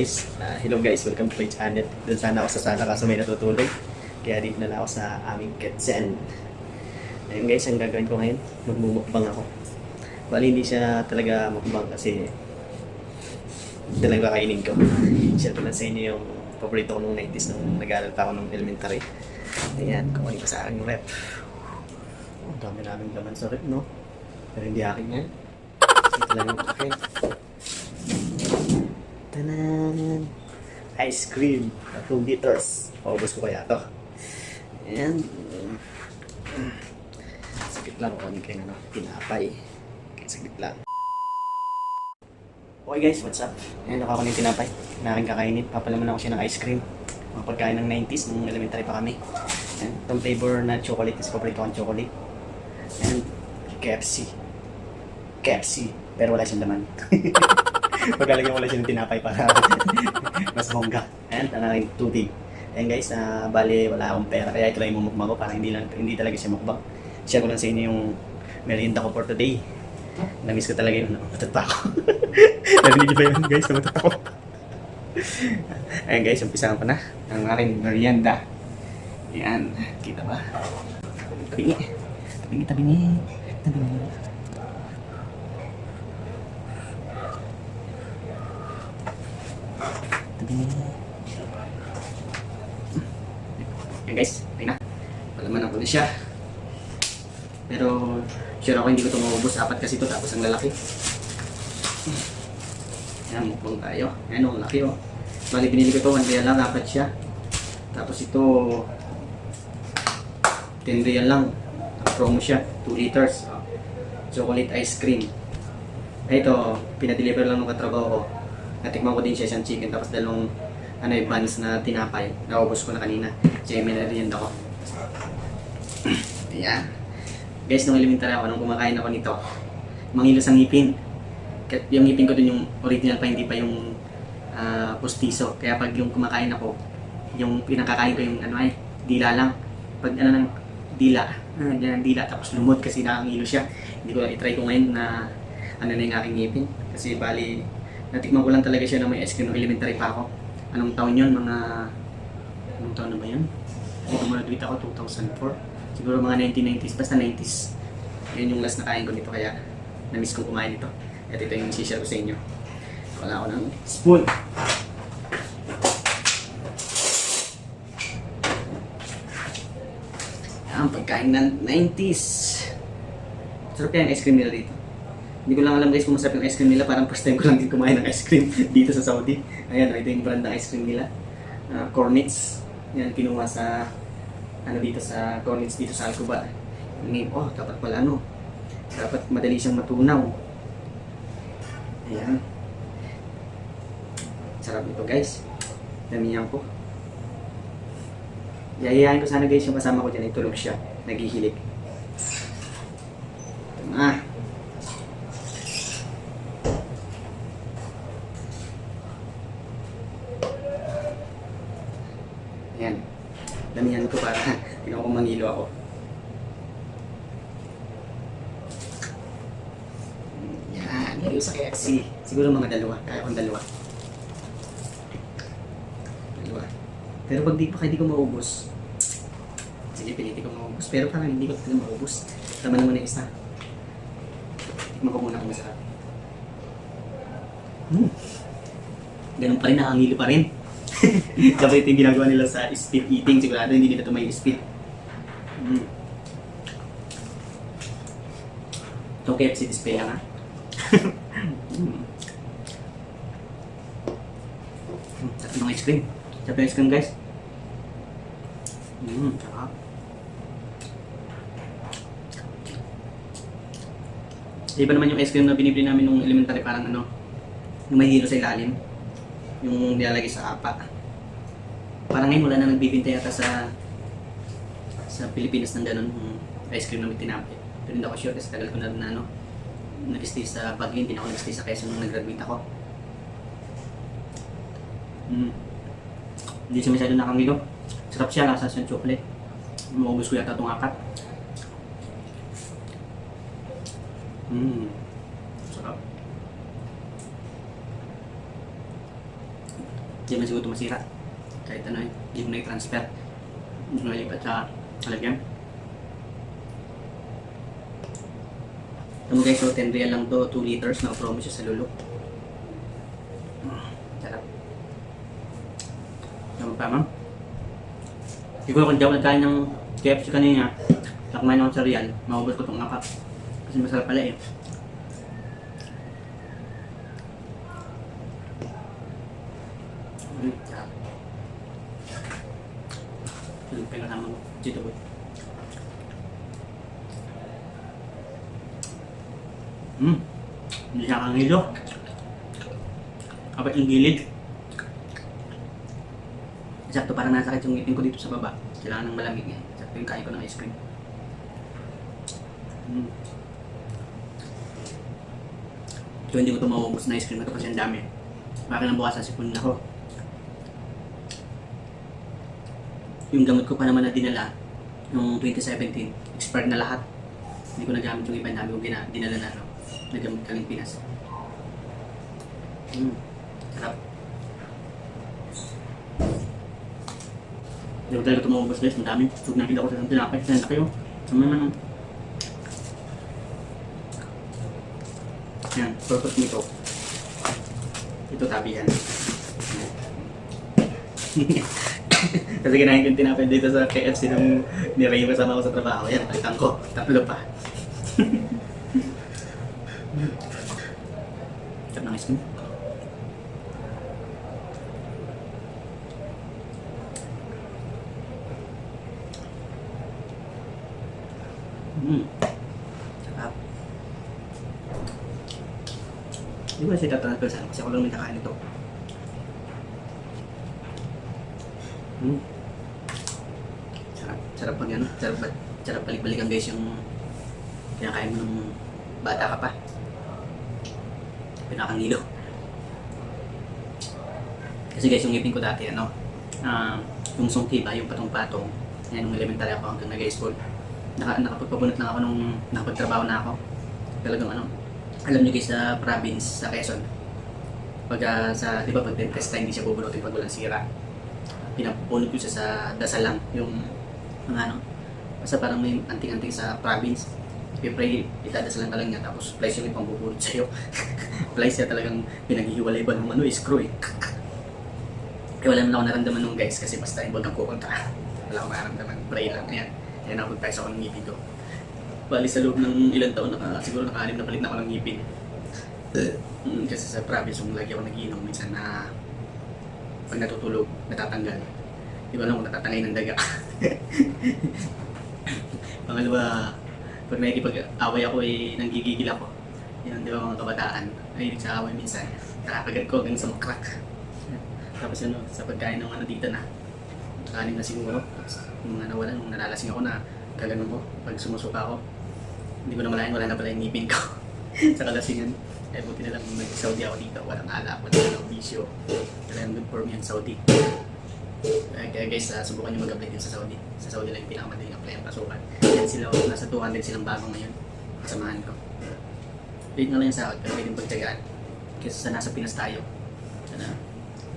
guys. Ah, hello guys, welcome to my channel. Doon sana ako sa sala kaso may natutulog. Kaya dito na lang ako sa aming kitchen. Ayun guys, ang gagawin ko ngayon, magmumukbang ako. Bali hindi siya talaga mukbang kasi ito lang kakainin ko. Share ko lang sa inyo yung paborito ko nung 90s nung nag-aaral pa ako nung elementary. Ayan, kukunin ko sa aking rep. Oh, ang dami namin laman sa rep, no? Pero hindi akin yan. Ito lang yung akin. Tanan! Ice cream. 2 liters. Paubos ko kaya to. And, um, saglit lang ano kayo ano, tinapay. Saglit lang. Okay guys, what's up? Ayan, nakakuha ng tinapay. Na aking kakainin. Papalaman ako siya ng ice cream. Mga pagkain ng 90s, nung elementary pa kami. Ayan, itong flavor na chocolate. Kasi paborito ko ang chocolate. And, KFC. KFC. Pero wala siyang laman. Pagkalagyan wala siyang tinapay para mas bongga. And, ano yung tubig. Ayan guys, na bali wala akong pera. Kaya ito lang yung mumukbang ko para hindi, lang, hindi talaga siya mukbang. Share ko lang sa inyo yung merienda ko for today. Namiss ko talaga yun. Matat pa ako. Narinig ba yun guys? Namatat ako. Ayan guys, umpisahan ko na ang aking merienda. Ayan, kita ba? Tabi, ni. Tabi ni. Tabi ni. Ayan guys, ayun na. Palaman ako na siya. Pero sure ako hindi ko ito maubos. Apat kasi ito tapos ang lalaki. Ayan, mukbang tayo. Ayan, ang laki oh. Bali, binili ko ito, 1 real lang, apat siya. Tapos ito, 10 real lang. Ang promo siya, 2 liters. Oh. Chocolate ice cream. Ito, pinadeliver lang ng katrabaho ko. Natikman ko din siya isang chicken, tapos dalawang ano yung buns na tinapay. Naubos ko na kanina. Siya yung minarienda ko. Ayan. Guys, nung elementary ako, nung kumakain ako nito, mangilos ang ngipin. Yung ngipin ko dun yung original pa, hindi pa yung ah, postizo. Kaya pag yung kumakain ako, yung pinakakain ko yung ano ay, dila lang. Pag ano ng dila, ah, yan ang dila, tapos lumot kasi nakangilo siya. Hindi ko i-try ko ngayon na ano na yung aking ngipin. Kasi bali, natikman ko lang talaga siya na may ice cream nung elementary pa ako. Anong taon yun? Mga, anong taon na ba yun? Hindi ko graduate ako, 2004. Siguro mga 1990s, basta 90s. Yun yung last na kain ko nito, kaya na-miss kong kumain nito. At ito yung share ko sa inyo. Wala ako ng spoon. Yan, pagkain ng 90s. Sarap ang ice cream nila dito. Hindi ko lang alam guys kung masarap yung ice cream nila. Parang first time ko lang din kumain ng ice cream dito sa Saudi. Ayan, ito yung brand ng ice cream nila. Uh, Cornets. Yan, kinuha sa ano dito sa Cornets dito sa Alcoba. Yung oh, dapat pala ano. Dapat madali siyang matunaw. Ayan. Sarap ito guys. Damihan ko. Yayayain ko sana guys yung kasama ko dyan. Itulog siya. Naghihilig. Ito na. Ayan. Damihan ko para tingnan ko mangilo ako. Yan sa KFC. Siguro mga dalawa. Kaya kong dalawa. Dalawa. Pero pag di pa hindi ko maubos, sige, piniti ko maubos. Pero parang hindi ko talaga maubos. Tama naman na isa. Tikman ko muna kung masarap. Hmm. Ganun pa rin, nakangilo pa rin. Dapat ito yung ginagawa nila sa speed eating. Sigurado hindi nila ito may speed. Mm. Ito KFC display lang ha. Sarap ng ice cream. Sarap ng ice cream guys. Mm, sarap. Iba naman yung ice cream na binibili namin nung elementary parang ano, yung may hilo sa ilalim. Yung nilalagay sa apa. Parang ngayon wala na nagbibinta yata sa sa Pilipinas ng ganun yung ice cream na may tinapay. Pero hindi ako sure kasi tagal ko na rin na ano, nag-stay sa Baguio, hindi na ako nag-stay sa Quezon nung nag-graduate ako. Mm. Hindi siya masyado nakangilo. Sarap siya, lasa siyang chocolate. Maubos ko yata itong apat. Mm. Sarap. Hindi man siguro ito masira. Kahit ano yun, hindi mo na i-transfer. Hindi mo nalipat sa lalagyan. Ito guys, so 10 real lang to, 2 liters, naka-promo siya sa Lulu. Mm, Sarap. Ano pa, ma'am? Siguro kung di ako nagkain ng KFC kanina, nakumain ako sa real, maubos ko itong apat. Kasi masarap pala eh. Mm, sarap. Tulog pa yung kasama mo. Dito boy. Hmm. Hindi siya kang hilo. Kapag yung gilid. Sakto parang nasakit yung ngipin ko dito sa baba. Kailangan ng malamig eh. Sakto yung kain ko ng ice cream. Hmm. So hindi ko ito mauubos na ice cream na ito kasi ang dami. Baka nang bukas sasipon ako. Yung gamot ko pa naman na dinala noong 2017, expired na lahat. Hindi ko nagamit yung iba yung gina- dinala na ano, na gamot kaling Pinas. Mm, sarap. Hindi ko talaga tumubos guys, ang dami. Sug nakita ko sa isang tinapay, laki yun. Sama naman. Yan, purpose nito. Ito tabi yan. Kasi kinain ko yung tinapay dito sa KFC nung niray yung kasama ko sa trabaho. Yan, palitan ko. Tatlo pa. Sarap ng ice cream. Mm. Sarap. Di ba siya tatransfer sa? Kasi ako lang may nakain ito. Hmm. Sarap. Sarap pag ano. Sarap, sarap balik-balikan guys yung kinakain mo nung bata ka pa. Pinakangilo. Kasi guys, yung ngipin ko dati, ano, ah, yung sungki ba, yung patong-patong, yan, nung elementary ako hanggang nag-school. Naka, nakapagpabunot lang ako nung nakapagtrabaho na ako. Talagang ano, alam nyo guys sa province, sa Quezon, pag ah, sa, di ba pag dentist hindi siya bubunutin pag walang sira. Pinapunod ko siya sa dasalang, yung mga ano, basta parang may anting-anting sa province. Pipray, itadasalan ka lang niya, tapos plies yung ipang bubulot sa'yo. plies siya talagang pinaghihiwalay ba ng ano, eh, screw eh. Kaya wala naman ako naramdaman nung guys, kasi basta yung kang kukontra. Wala akong naramdaman, pray lang, yan. Kaya nakapagpayos ako ng ngipin ko. Bali sa loob ng ilang taon, naka, siguro naka-anim na palit na ako ng ngipin. Mm, kasi sa province, yung lagi ako nagiinom, minsan na pag natutulog, natatanggal. Di ba alam kung natatangay ng daga. Pangalawa, pag nakikipag-away ako, eh, nanggigigil ako. Yan, di ba mga kabataan, ay sa away minsan, nakakagat ko hanggang sa makrak. Tapos ano, sa pagkain ng ano dito na, kanin na siguro. Mga nawala, nung nalalasing ako na gaganon ko, pag sumusuka ako, hindi ko na malayan, wala na pala yung ngipin ko sa kalasingan. Kaya buti na lang nag-Saudi ako dito, walang alak, walang bisyo. Talagang good for me ang Saudi. Kaya, kaya guys, uh, subukan nyo mag-apply din sa Saudi. Sa Saudi lang yung pinakamadaling apply ang pasukan. Yan sila, oh, nasa 200 silang bago ngayon. Kasamahan ko. Late na lang yung sahod, pero pwedeng pagtagaan. Kasi sa nasa Pinas tayo. Sana,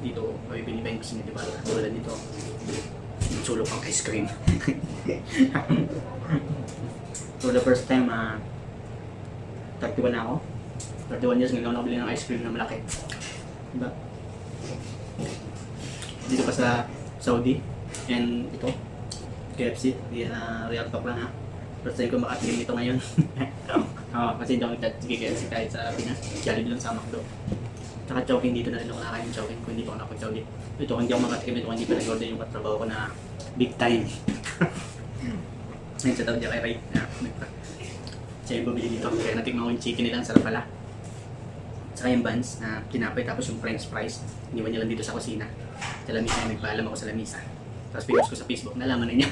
dito, mabibili ba yung gusto nyo, di ba? Tulad dito, sulok ang ice cream. For the first time, ah, 31 na ako. 31 years ngayon ako nakabili ng ice cream na malaki. Diba? Dito pa sa Saudi. And ito, KFC. Di, uh, real talk lang ha. First time ko makatikim ito ngayon. Oo, kasi hindi ako nagtatige KFC kahit sa Pinas. Jollibee lang sa McDo. Tsaka Chowking dito na rin ako nakakain ng Chowking kung hindi pa ako nakapag-Saudi. Ito, hindi ako makatikim ito hindi pa nag-order yung katrabaho ko na big time. Ayun sa tawag niya kay Ray. Siya yung bumili dito. Kaya natikman ko yung chicken nila. Ang sarap pala. Tsaka yung buns na tinapay tapos yung french fries. Iniwan niya lang dito sa kusina. Sa lamisa. Nagpaalam ako sa lamisa. Tapos pinost ko sa Facebook. Nalaman na niya.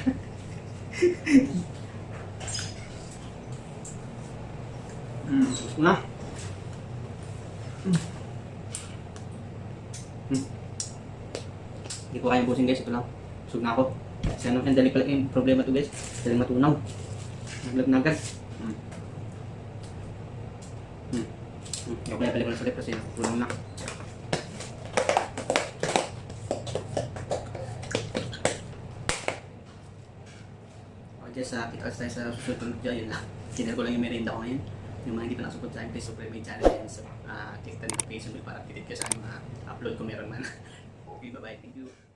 mm, gusto na. Mm. Hmm. Hindi ko kayang busin guys. Ito lang. Busog na ako. Kasi ano, dali pala yung problema to guys. Dali matunaw. Naglag na agad. Hmm. Hmm. Hmm. Hindi ko kaya pala pala sa lip kasi nakukulang eh. na. Okay guys, uh, kita tayo sa susunod na video. Yun lang. Tinal ko lang yung merienda ko ngayon. Yung mga hindi pa nakasuport sa akin, please subscribe my channel and uh, click the notification bell para updated kayo sa mga upload kung meron man. okay, bye-bye. Thank you.